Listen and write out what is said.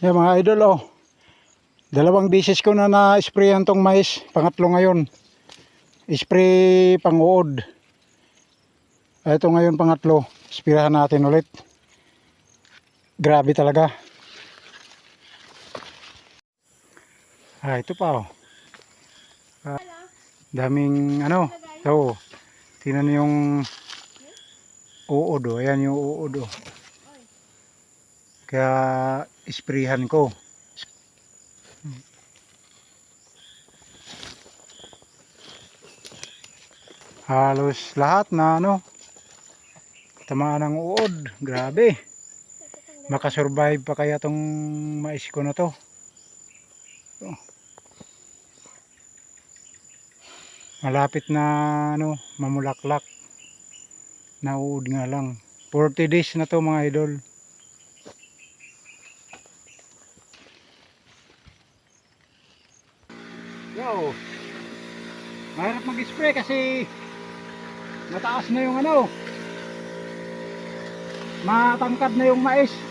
Yan mga idol oh. Dalawang beses ko na na-sprayan tong mais. Pangatlo ngayon. Spray pang-uod. Ito ngayon pangatlo. Spirahan natin ulit. Grabe talaga. Ah, ito pa oh. Ah, daming ano. Ito. Tingnan niyo yung uod oh. Ayan yung uod oh. Kaya isprihan ko. Halos lahat na ano tamaan ng uod. Grabe. Makasurvive pa kaya tong mais ko na to. Oh. Malapit na ano, mamulaklak. Nauud nga lang. 40 days na to mga idol. Yo. Mahirap mag-spray kasi mataas na yung ano. Matangkad na yung mais.